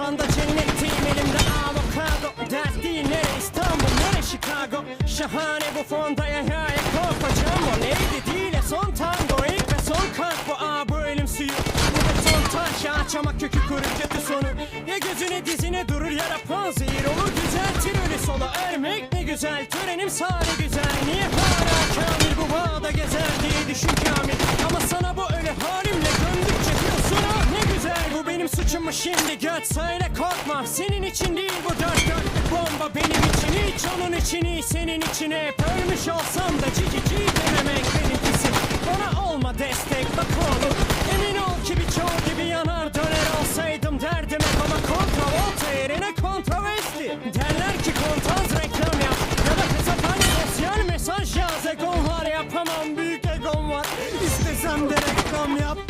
anda cennetteyim elimde avokado. Dert değil nere İstanbul nere Chicago. Şahane bu fonda ya ya korkacağım o. Neydi değil ya son tango ilk ve son kalk bu. Aa bu ölüm suyu. Bu beton taş ya çamak kökü kurur kötü sonu. Ya gözüne dizine durur ya da panzehir olur. Düzeltir ölü sola. Ermek ne güzel. Törenim sade acımı şimdi göt söyle korkma. Senin için değil bu dört dörtlük bomba Benim için hiç onun için iyi. Senin için hep Ölmüş olsam da cici cici dememek benimkisi. Bana olma destek bak oğlum. Emin ol ki bir çoğu gibi yanar döner olsaydım derdime. Ama kontra volta yerine kontroversli Derler ki kontaz reklam yap. Ya da hesap hani sosyal mesaj yaz. Egon var yapamam büyük egon var. İstesem de reklam yap.